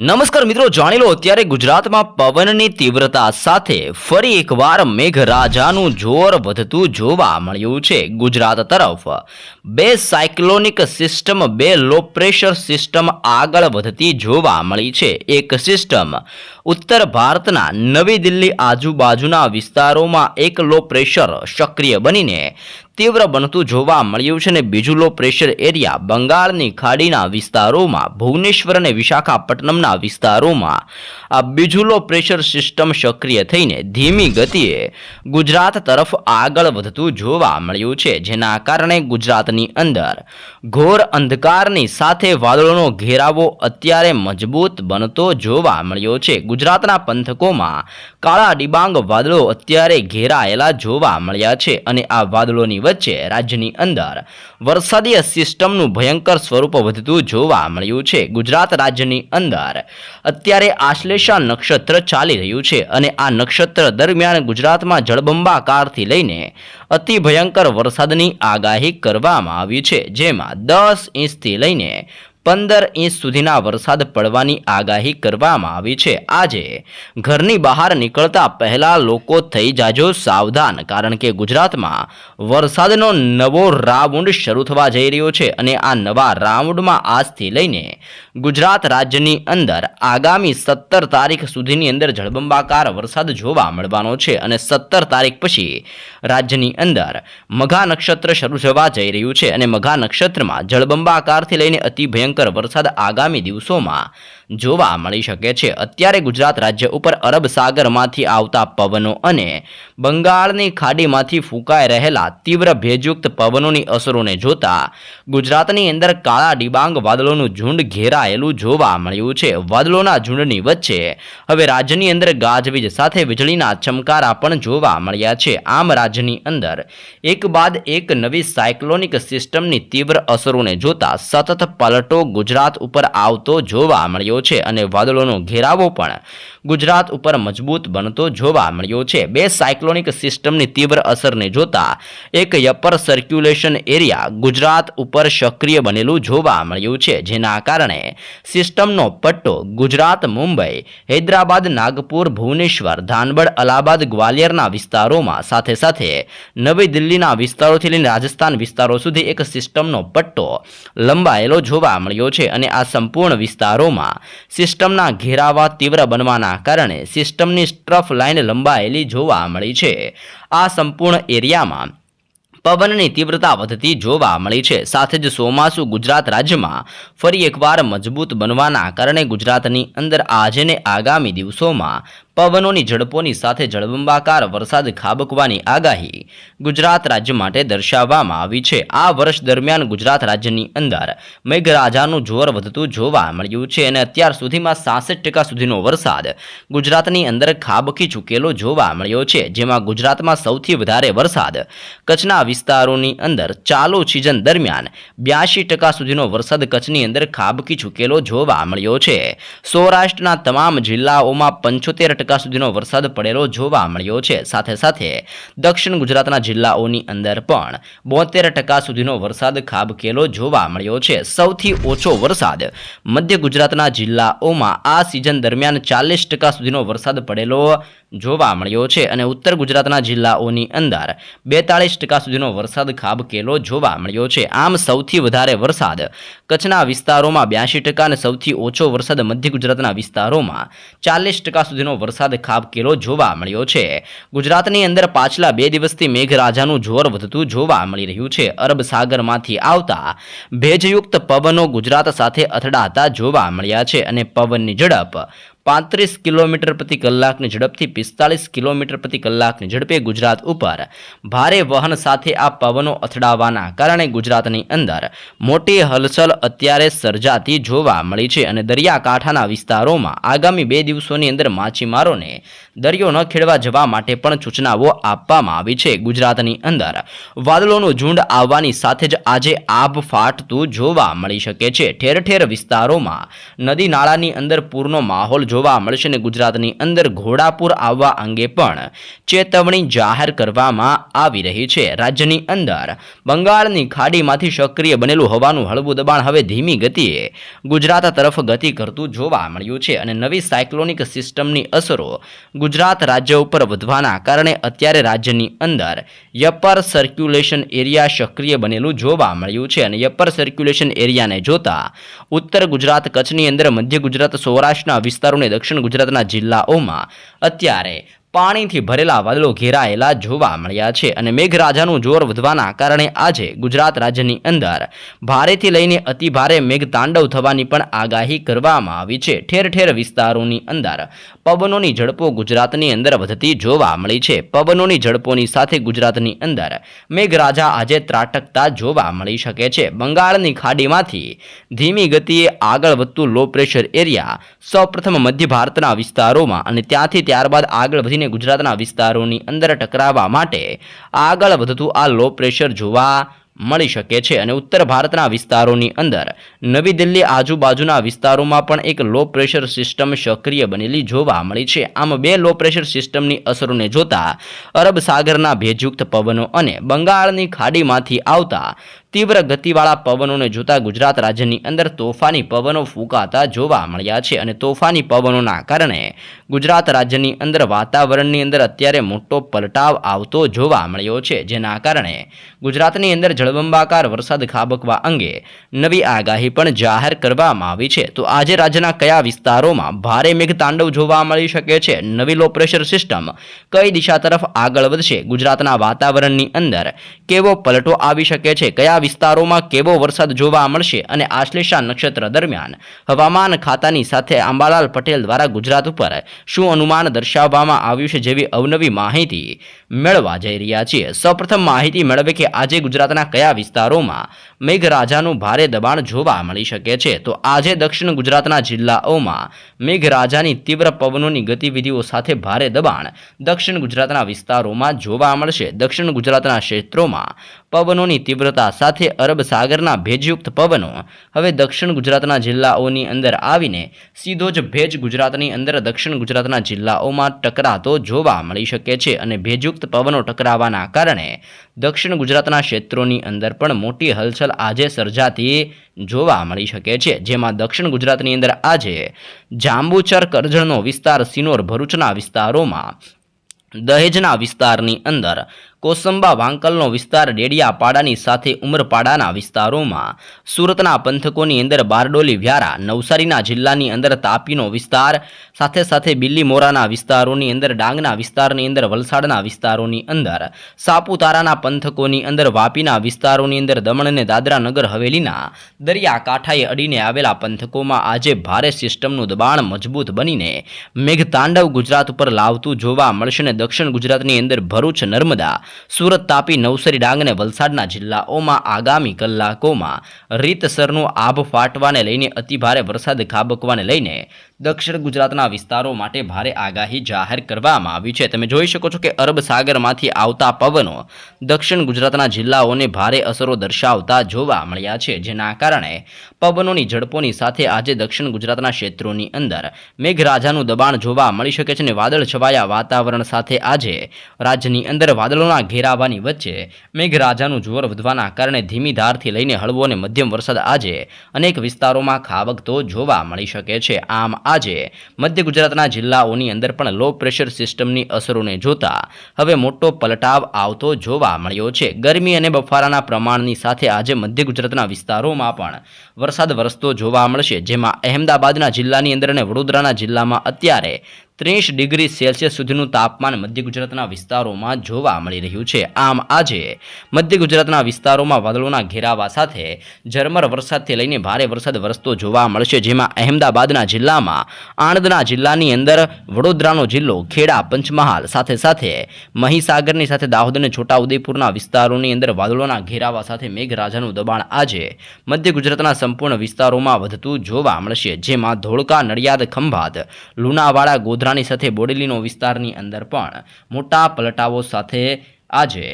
નમસ્કાર મિત્રો, જાણી લો અત્યારે ગુજરાતમાં પવનની તીવ્રતા સાથે ફરી એકવાર મેઘરાજાનું જોર વધતું જોવા મળ્યું છે. ગુજરાત તરફ બે સાયક્લોનિક સિસ્ટમ, બે લો પ્રેશર સિસ્ટમ આગળ વધતી જોવા મળી છે. એક સિસ્ટમ ઉત્તર ભારતના નવી દિલ્હી આજુબાજુના વિસ્તારોમાં એક લો પ્રેશર સક્રિય બનીને તીવ્ર બનતું જોવા મળ્યું છે અને બીજું લો પ્રેશર એરિયા બંગાળની ખાડીના વિસ્તારોમાં, ભુવનેશ્વર અને વિશાખાપટ્ટનમના વિસ્તારોમાં આ બીજું લો પ્રેશર સિસ્ટમ સક્રિય થઈને ધીમી ગતિએ ગુજરાત તરફ આગળ વધતું જોવા મળ્યું છે. જેના કારણે ગુજરાતની અંદર ઘોર અંધકારની સાથે વાદળોનો ઘેરાવો અત્યારે મજબૂત બનતો જોવા મળ્યો છે. ગુજરાતના પંથકોમાં કાળા ડિબાંગ વાદળો અત્યારે ઘેરાયેલા જોવા મળ્યા છે અને આ વાદળોની વચ્ચે રાજ્યની અંદર વરસાદી સિસ્ટમનું ભયંકર સ્વરૂપ વધતું જોવા મળ્યું છે. ગુજરાત રાજ્યની અંદર અત્યારે આશ્લેષા નક્ષત્ર ચાલી રહ્યું છે અને આ નક્ષત્ર દરમિયાન ગુજરાતમાં જળબંબાકારથી લઈને અતિ ભયંકર વરસાદની આગાહી કરવામાં આવી છે, જેમાં દસ ઇંચથી લઈને પંદર ઇંચ સુધીના વરસાદ પડવાની આગાહી કરવામાં આવી છે. આજે ઘરની બહાર નીકળતા પહેલા લોકો થઈ જાજો સાવધાન, કારણ કે ગુજરાતમાં વરસાદનો નવો રાઉન્ડ શરૂ થવા જઈ રહ્યો છે અને આ નવા રાઉન્ડમાં આજથી લઈને ગુજરાત રાજ્યની અંદર આગામી સત્તર તારીખ સુધીની અંદર જળબંબાકાર વરસાદ જોવા મળવાનો છે અને સત્તર તારીખ પછી રાજ્યની અંદર મઘા નક્ષત્ર શરૂ થવા જઈ રહ્યું છે અને મઘા નક્ષત્રમાં જળબંબાકારથી લઈને અતિ ભયંકર વરસાદ આગામી દિવસોમાં જોવા મળી શકે છે. અત્યારે ગુજરાત રાજ્ય ઉપર અરબ સાગરમાંથી આવતા પવનો અને બંગાળની ખાડીમાંથી ફૂંકાઈ રહેલા તીવ્ર ભેજયુક્ત પવનોની અસરોને જોતા ગુજરાતની અંદર કાળા ડિબાંગ વાદળોનું ઝુંડ ઘેરાયેલું જોવા મળ્યું છે. વાદળોના ઝુંડની વચ્ચે હવે રાજ્યની અંદર ગાજવીજ સાથે વીજળીના ચમકારા પણ જોવા મળ્યા છે. આમ રાજ્યની અંદર એક બાદ એક નવી સાયક્લોનિક સિસ્ટમની તીવ્ર અસરોને જોતા સતત પલટો ગુજરાત ઉપર આવતો જોવા મળ્યો છે અને વાદળોનો ઘેરાવો પણ ગુજરાત ઉપર મજબૂત બનતો જોવા મળ્યો છે. બે સાયક્લોનિક સિસ્ટમની તીવ્ર અસરને જોતા એક યપર સર્ક્યુલેશન એરિયા ગુજરાત ઉપર સક્રિય બનેલું જોવા મળ્યું છે, જેના કારણે સિસ્ટમનો પટ્ટો ગુજરાત, મુંબઈ, હૈદરાબાદ, નાગપુર, ભુવનેશ્વર ધાનબડ અલાહાબાદ, ગ્વાલિયરના વિસ્તારોમાં સાથે સાથે નવી દિલ્હીના વિસ્તારોથી લઈને રાજસ્થાન વિસ્તારો સુધી એક સિસ્ટમનો પટ્ટો લંબાયેલો જોવા મળ્યો છે અને આ સંપૂર્ણ વિસ્તારોમાં સિસ્ટમના ઘેરાવા તીવ્ર બનવાના કારણે સિસ્ટમની સ્ટ્રફ લાઇન લંબાયેલી જોવા મળી છે. આ સંપૂર્ણ એરિયામાં પવનની તીવ્રતા વધતી જોવા મળી છે. સાથે જ ચોમાસુ ગુજરાત રાજ્યમાં ફરી એકવાર મજબૂત બનવાના કારણે ગુજરાતની અંદર આજે ને આગામી દિવસોમાં પવનોની ઝડપોની સાથે જળબંબાકાર વરસાદ ખાબકવાની આગાહી ગુજરાત રાજ્ય માટે દર્શાવવામાં આવી છે. આ વર્ષ દરમિયાન ગુજરાત રાજ્યની અંદર મેઘરાજાનું જોર વધતું જોવા મળ્યું છે અને અત્યાર સુધીમાં સાસઠ સુધીનો વરસાદ ગુજરાતની અંદર ખાબકી ચૂકેલો જોવા મળ્યો છે. જેમાં ગુજરાતમાં સૌથી વધારે વરસાદ કચ્છના વિસ્તારોની અંદર ચાલુ સિઝન દરમિયાન બ્યાસી સુધીનો વરસાદ કચ્છની અંદર ખાબકી ચૂકેલો જોવા મળ્યો છે. સૌરાષ્ટ્રના તમામ જિલ્લાઓમાં પંચોતેર ટકા સુધીનો વરસાદ પડેલો જોવા મળ્યો છે. સાથે સાથે દક્ષિણ ગુજરાતના જિલ્લાઓની અંદર પણ બોતેર ટકા સુધીનો વરસાદ ખાબકેલો જોવા મળ્યો છે. સૌથી ઓછો વરસાદ મધ્ય ગુજરાતના જિલ્લાઓમાં આ સિઝન દરમિયાન ચાલીસ ટકા સુધીનો વરસાદ પડેલો જોવા મળ્યો છે અને ઉત્તર ગુજરાતના જિલ્લાઓની અંદર બેતાળીસ ટકા સુધીનો વરસાદ ખાબકેલો જોવા મળ્યો છે. આમ સૌથી વધારે વરસાદ કચ્છના વિસ્તારોમાં બ્યાસી ટકા અને સૌથી ઓછો વરસાદ મધ્ય ગુજરાતના વિસ્તારોમાં ચાલીસ ટકા સુધીનો વરસાદ ખાબકેલો જોવા મળ્યો છે. ગુજરાતની અંદર પાછલા બે દિવસથી મેઘરાજાનું જોર વધતું જોવા મળી રહ્યું છે. અરબ સાગરમાંથી આવતા ભેજયુક્ત પવનો ગુજરાત સાથે અથડાતા જોવા મળ્યા છે અને પવનની ઝડપ પાંત્રીસ કિલોમીટર પ્રતિ કલાકની ઝડપથી પિસ્તાલીસ કિલોમીટર પ્રતિ કલાકની ઝડપે ગુજરાત ઉપર ભારે વહન સાથે આ પવનો અથડાવાના કારણે ગુજરાતની અંદર મોટી હલચલ અત્યારે સર્જાતી જોવા મળી છે અને દરિયાકાંઠાના વિસ્તારોમાં આગામી બે દિવસોની અંદર માછીમારોને દરિયો ન ખેડવા જવા માટે પણ સૂચનાઓ આપવામાં આવી છે. ગુજરાતની અંદર વાદળોનું ઝુંડ આવવાની સાથે જ આજે આભ ફાટતું જોવા મળી શકે છે. ઠેર ઠેર વિસ્તારોમાં નદી નાળાની અંદર પૂરનો માહોલ જોવા મળશે અને ગુજરાતની અંદર ઘોડાપુર આવવા અંગે પણ ચેતવણી જાહેર કરવામાં આવી રહી છે. રાજ્યની અંદર બંગાળની ખાડીમાંથી સક્રિય બનેલું હવાનું હળવું દબાણ હવે ધીમી ગતિએ ગુજરાત તરફ ગતિ કરતું જોવા મળ્યું છે અને નવી સાયક્લોનિક સિસ્ટમની અસરો ગુજરાત રાજ્ય ઉપર વધવાના કારણે અત્યારે રાજ્યની અંદર યપર સર્ક્યુલેશન એરિયા સક્રિય બનેલું જોવા મળ્યું છે અને યપર સર્ક્યુલેશન એરિયાને જોતા ઉત્તર ગુજરાત કચ્છની અંદર મધ્ય ગુજરાત સૌરાષ્ટ્રના વિસ્તારોને દક્ષિણ ગુજરાતના જિલ્લાઓમાં અત્યારે પાણીથી ભરેલા વાદળો ઘેરાયેલા જોવા મળ્યા છે અને મેઘરાજાનું જોર વધવાના કારણે આજે ગુજરાત રાજ્યની અંદર ભારેથી લઈને અતિ ભારે મેઘતાંડવ થવાની પણ આગાહી કરવામાં આવી છે. ઠેર ઠેર વિસ્તારોની અંદર પવનોની ઝડપો ગુજરાતની અંદર વધતી જોવા મળી છે. પવનોની ઝડપોની સાથે ગુજરાતની અંદર મેઘરાજા આજે ત્રાટકતા જોવા મળી શકે છે. બંગાળની ખાડીમાંથી ધીમી ગતિએ આગળ વધતું લો પ્રેશર એરિયા સૌપ્રથમ મધ્ય ભારતના વિસ્તારોમાં અને ત્યાંથી ત્યારબાદ આગળ વધીને ગુજરાતના વિસ્તારોની અંદર ટકરાવવા માટે આગળ વધતું આ લો પ્રેશર જોવા મળી શકે છે અને ઉત્તર ભારતના વિસ્તારોની અંદર નવી દિલ્હી આજુબાજુના વિસ્તારોમાં પણ એક લો પ્રેશર સિસ્ટમ સક્રિય બનેલી જોવા મળી છે. આમ બે લો પ્રેશર સિસ્ટમની અસરોને જોતા અરબ સાગરના ભેજયુક્ત પવનો અને બંગાળની ખાડીમાંથી આવતા તીવ્ર ગતિવાળા પવનોને જોતા ગુજરાત રાજ્યની અંદર તોફાની પવનો ફૂંકાતા જોવા મળ્યા છે અને તોફાની પવનોના કારણે ગુજરાત રાજ્યની અંદર વાતાવરણની અંદર અત્યારે મોટો પલટાવ આવતો જોવા મળ્યો છે. જેના કારણે ગુજરાતની અંદર જળબંબાકાર વરસાદ ખાબકવા અંગે નવી આગાહી પણ જાહેર કરવામાં આવી છે. તો આજે રાજ્યના કયા વિસ્તારોમાં ભારે મેઘતાંડવ જોવા મળી શકે છે? નવી લો પ્રેશર સિસ્ટમ કઈ દિશા તરફ આગળ વધશે? ગુજરાતના વાતાવરણની અંદર કેવો પલટો આવી શકે છે? કયા વિસ્તારોમાં કેવો વરસાદ જોવા મળશે અને આશ્લેષા નક્ષત્ર દરમિયાન હવામાન ખાતાની સાથે આંબાલાલ પટેલ દ્વારા ગુજરાત ઉપર શું અનુમાન દર્શાવવામાં આવ્યું છે જેવી અવનવી માહિતી મેળવા જઈ રહ્યા છીએ. સૌપ્રથમ માહિતી મેળવે કે આજે ગુજરાતના કયા વિસ્તારોમાં મેઘરાજાનું ભારે દબાણ જોવા મળી શકે છે. તો આજે દક્ષિણ ગુજરાતના જિલ્લાઓમાં મેઘરાજાની તીવ્ર પવનોની ગતિવિધિઓ સાથે ભારે દબાણ દક્ષિણ ગુજરાતના વિસ્તારોમાં જોવા મળશે. દક્ષિણ ગુજરાતના ક્ષેત્રોમાં પવનોની તીવ્રતા સાથે અરબ સાગરના ભેજયુક્ત પવનો હવે દક્ષિણ ગુજરાતના જિલ્લાઓની અંદર આવીને સીધો જ ભેજ ગુજરાતની અંદર દક્ષિણ ગુજરાતના જિલ્લાઓમાં ટકરાતો જોવા મળી શકે છે અને ભેજયુક્ત પવનો ટકરાવાના કારણે દક્ષિણ ગુજરાતના ક્ષેત્રોની અંદર પણ મોટી હલચલ આજે સર્જાતી જોવા મળી શકે છે. જેમાં દક્ષિણ ગુજરાતની અંદર આજે જાંબુચર કરજણનો વિસ્તાર, સિનોર ભરૂચના વિસ્તારોમાં દહેજના વિસ્તારની અંદર કોસંબા વાંકલનો વિસ્તાર ડેડિયાપાડાની સાથે ઉમરપાડાના વિસ્તારોમાં. સુરતના પંથકોની અંદર બારડોલી, વ્યારા, નવસારીના જિલ્લાની અંદર તાપીનો વિસ્તાર, સાથે સાથે બિલ્લીમોરાના વિસ્તારોની અંદર, ડાંગના વિસ્તારની અંદર, વલસાડના વિસ્તારોની અંદર, સાપુતારાના પંથકોની અંદર, વાપીના વિસ્તારોની અંદર, દમણ અને દાદરા નગર હવેલીના દરિયાકાંઠાએ અડીને આવેલા પંથકોમાં આજે ભારે સિસ્ટમનું દબાણ મજબૂત બનીને મેઘતાંડવ ગુજરાત ઉપર લાવતું જોવા મળશે અને દક્ષિણ ગુજરાતની અંદર ભરૂચ, નર્મદા સુરત તાપી નવસારી ડાંગ અને વલસાડના જિલ્લાઓમાં આગામી કલાકોમાં રીતસરનું આભ ફાટવાને લઈને અતિભારે વરસાદ ખાબકવાને લઈને દક્ષિણ ગુજરાતના વિસ્તારો માટે ભારે આગાહી જાહેર કરવામાં આવી છે. તમે જોઈ શકો છો કે અરબ સાગરમાંથી આવતા પવનો દક્ષિણ ગુજરાતના જિલ્લાઓને ભારે અસરો દર્શાવતા જોવા મળ્યા છે, જેના કારણે પવનોની ઝડપોની સાથે આજે દક્ષિણ ગુજરાતના ક્ષેત્રોની અંદર મેઘરાજાનું દબાણ જોવા મળી શકે છે અને વાદળ છવાયા વાતાવરણ સાથે આજે રાજ્યની અંદર વાદળોના ઘેરાવાની વચ્ચે મેઘરાજાનું જોર વધવાના કારણે ધીમી ધારથી લઈને હળવો અને મધ્યમ વરસાદ આજે અનેક વિસ્તારોમાં ખાબકતો જોવા મળી શકે છે. આમ આજે મધ્ય ગુજરાતના જિલ્લાઓની અંદર પણ લો પ્રેશર સિસ્ટમની અસરોને જોતા હવે મોટો પલટાવ આવતો જોવા મળ્યો છે. ગરમી અને બફારાના પ્રમાણની સાથે આજે મધ્ય ગુજરાતના વિસ્તારોમાં પણ વરસાદ વરસતો જોવા મળશે, જેમાં અહેમદાબાદના જિલ્લાની અંદર અને વડોદરાના જિલ્લામાં અત્યારે ત્રીસ ડિગ્રી સેલ્સિયસ સુધીનું તાપમાન મધ્ય ગુજરાતના વિસ્તારોમાં જોવા મળી રહ્યું છે. આમ આજે મધ્ય ગુજરાતના વિસ્તારોમાં વાદળોના ઘેરાવા સાથે ઝરમર વરસાદથી લઈને ભારે વરસાદ વરસતો જોવા મળશે, જેમાં અહેમદાબાદના જિલ્લામાં, આણંદના જિલ્લાની અંદર, વડોદરાનો જિલ્લો, ખેડા, પંચમહાલ સાથે સાથે મહીસાગરની સાથે દાહોદ અને છોટાઉદેપુરના વિસ્તારોની અંદર વાદળોના ઘેરાવા સાથે મેઘરાજાનું દબાણ આજે મધ્ય ગુજરાતના સંપૂર્ણ વિસ્તારોમાં વધતું જોવા મળશે, જેમાં ધોળકા, નડિયાદ, ખંભાત, લુણાવાડા ગોધરાની સાથે બોડેલીનો વિસ્તારની અંદર પણ મોટા પલટાવો સાથે આજે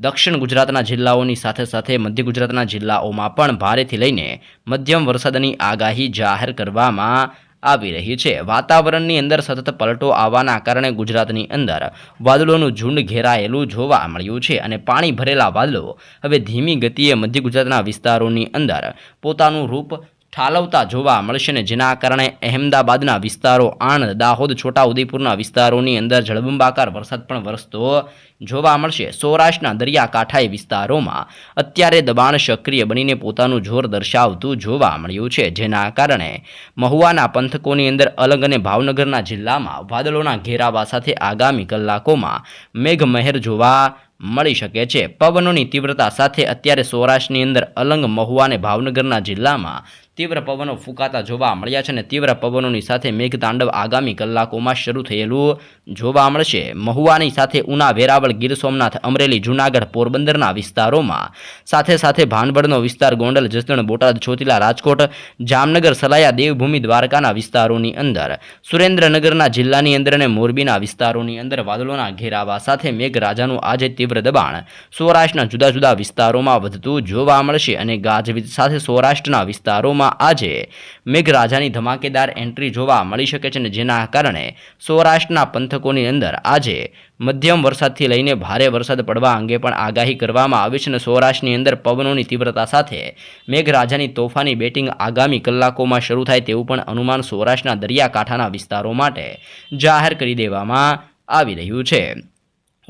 દક્ષિણ ગુજરાતના જિલ્લાઓની સાથે સાથે મધ્ય ગુજરાતના જિલ્લાઓમાં પણ ભારેથી લઈને મધ્યમ વરસાદની આગાહી જાહેર કરવામાં આવી રહી છે. વાતાવરણની અંદર સતત પલટો આવવાના કારણે ગુજરાતની અંદર વાદળોનું ઝુંડ ઘેરાયેલું જોવા મળ્યું છે અને પાણી ભરેલા વાદળો હવે ધીમી ગતિએ મધ્ય ગુજરાતના વિસ્તારોની અંદર પોતાનું રૂપ ઠાલવતા જોવા મળશે ને જેના કારણે અહેમદાબાદના વિસ્તારો આણંદ, દાહોદ, છોટાઉદેપુરના વિસ્તારોની અંદર જળબંબાકાર વરસાદ પણ વરસતો જોવા મળશે. સૌરાષ્ટ્રના દરિયાકાંઠાએ વિસ્તારોમાં અત્યારે દબાણ સક્રિય બનીને પોતાનું જોર દર્શાવતું જોવા મળ્યું છે. જેના કારણે મહુવાના પંથકોની અંદર અલગ અને ભાવનગરના જિલ્લામાં વાદળોના ઘેરાવા સાથે આગામી કલાકોમાં મેઘમહેર જોવા મળી શકે છે. પવનોની તીવ્રતા સાથે અત્યારે સૌરાષ્ટ્રની અંદર અલંગ મહુવા અને ભાવનગરના જિલ્લામાં તીવ્ર પવનો ફૂંકાતા જોવા મળ્યા છે અને તીવ્ર પવનોની સાથે મેઘતાંડવ આગામી કલાકોમાં શરૂ થયેલું જોવા મળશે. મહુવાની સાથે ઉના વેરાવળ ગીર સોમનાથ, અમરેલી, જૂનાગઢ, પોરબંદરના વિસ્તારોમાં. સાથે સાથે ભાનવડનો વિસ્તાર ગોંડલ, જસદણ, બોટાદ, ચોટીલા, રાજકોટ, જામનગર, સલાયા, દેવભૂમિ, દ્વારકાના વિસ્તારોની અંદર. સુરેન્દ્રનગરના જિલ્લાની અંદર અને મોરબીના વિસ્તારોની અંદર વાદળોના ઘેરાવા સાથે મેઘરાજાનું આજે તીવ્ર દબાણ. સૌરાષ્ટ્રના જુદા જુદા વિસ્તારોમાં વધતું જોવા મળશે અને ગાજવીજ સાથે સૌરાષ્ટ્રના વિસ્તારોમાં આજે મેઘરાજાની ધમાકેદાર એન્ટ્રી જોવા મળી શકે છે અને જેના કારણે સૌરાષ્ટ્રના પંથકોની અંદર આજે મધ્યમ વરસાદથી લઈને ભારે વરસાદ પડવા અંગે પણ આગાહી કરવામાં આવી છે અને સૌરાષ્ટ્રની અંદર પવનોની તીવ્રતા સાથે મેઘરાજાની તોફાની બેટિંગ આગામી કલાકોમાં શરૂ થાય તેવું પણ અનુમાન સૌરાષ્ટ્રના દરિયાકાંઠાના વિસ્તારો માટે જાહેર કરી દેવામાં આવી રહ્યું છે.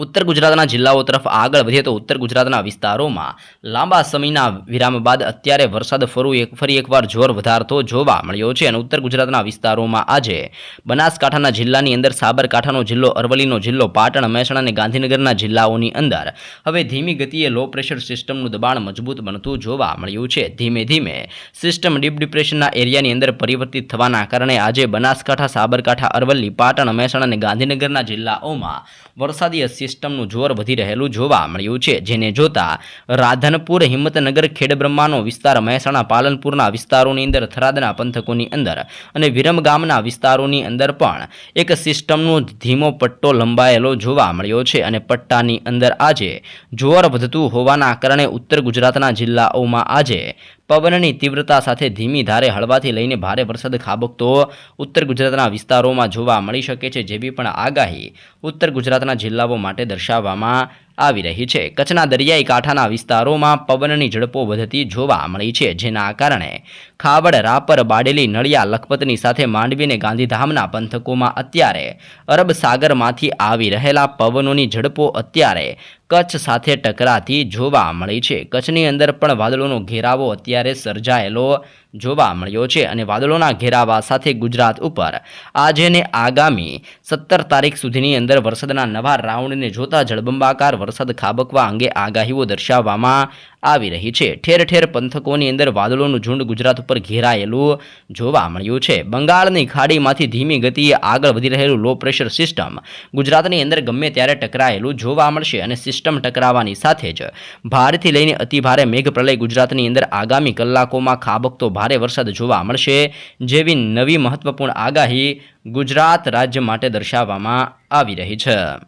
ઉત્તર ગુજરાતના જિલ્લાઓ તરફ આગળ વધીએ તો ઉત્તર ગુજરાતના વિસ્તારોમાં લાંબા સમયના વિરામ બાદ અત્યારે વરસાદ ફરું એક ફરી એકવાર જોર વધારતો જોવા મળ્યો છે અને ઉત્તર ગુજરાતના વિસ્તારોમાં આજે બનાસકાંઠાના જિલ્લાની અંદર સાબરકાંઠાનો જિલ્લો, અરવલ્લીનો જિલ્લો, પાટણ, મહેસાણા અને ગાંધીનગરના જિલ્લાઓની અંદર હવે ધીમી ગતિએ લો પ્રેશર સિસ્ટમનું દબાણ મજબૂત બનતું જોવા મળ્યું છે. ધીમે ધીમે સિસ્ટમ ડીપ ડિપ્રેશનના એરિયાની અંદર પરિવર્તિત થવાના કારણે આજે બનાસકાંઠા, સાબરકાંઠા, અરવલ્લી, પાટણ, મહેસાણા અને ગાંધીનગરના જિલ્લાઓમાં વરસાદી સિસ્ટમનું જોર વધી રહેલું જોવા મળ્યું છે, જેને જોતા રાધનપુર, હિંમતનગર ખેડબ્રહ્માનો વિસ્તાર, મહેસાણા, પાલનપુરના વિસ્તારોની અંદર, થરાદના પંથકોની અંદર અને વિરમગામના વિસ્તારોની અંદર પણ એક સિસ્ટમનો ધીમો પટ્ટો લંબાયેલો જોવા મળ્યો છે અને પટ્ટાની અંદર આજે જોર વધતું હોવાના કારણે ઉત્તર ગુજરાતના જિલ્લાઓમાં આજે પવનની તીવ્રતા સાથે ધીમી ધારે હળવાથી લઈને ભારે વરસાદ ખાબકતો ઉત્તર ગુજરાતના વિસ્તારોમાં જોવા મળી શકે છે જેવી પણ આગાહી ઉત્તર ગુજરાતના જિલ્લાઓ માટે દર્શાવવામાં આવી રહી છે. કચ્છના દરિયાઈ કાંઠાના વિસ્તારોમાં પવનની ઝડપો વધતી જોવા મળી છે, જેના કારણે ખાવડ, રાપર, બાડેલી, નળિયા, લખપતની સાથે માંડવીને ગાંધીધામના પંથકોમાં અત્યારે અરબ સાગરમાંથી આવી રહેલા પવનોની ઝડપો અત્યારે કચ્છ સાથે ટકરાતી જોવા મળી છે. કચ્છની અંદર પણ વાદળોનો ઘેરાવો અત્યારે સર્જાયેલો જોવા મળ્યો છે અને વાદળોના ઘેરાવા સાથે ગુજરાત ઉપર આજે ને આગામી સત્તર તારીખ સુધીની અંદર વરસાદના નવા રાઉન્ડને જોતા જળબંબાકાર વરસાદ ખાબકવા અંગે આગાહીઓ દર્શાવવામાં આવી રહી છે. ઠેર ઠેર પંથકોની અંદર વાદળોનું ઝુંડ ગુજરાત ઉપર ઘેરાયેલું જોવા મળ્યું છે. બંગાળની ખાડીમાંથી ધીમી ગતિએ આગળ વધી રહેલું લો પ્રેશર સિસ્ટમ ગુજરાતની અંદર ગમે ત્યારે ટકરાયેલું જોવા મળશે અને સિસ્ટમ ટકરાવાની સાથે જ ભારેથી લઈને અતિભારે મેઘપ્રલય ગુજરાતની અંદર આગામી કલાકોમાં ખાબકતો ભારે વરસાદ જોવા મળશે જેવી નવી મહત્વપૂર્ણ આગાહી ગુજરાત રાજ્ય માટે દર્શાવવામાં આવી રહી છે.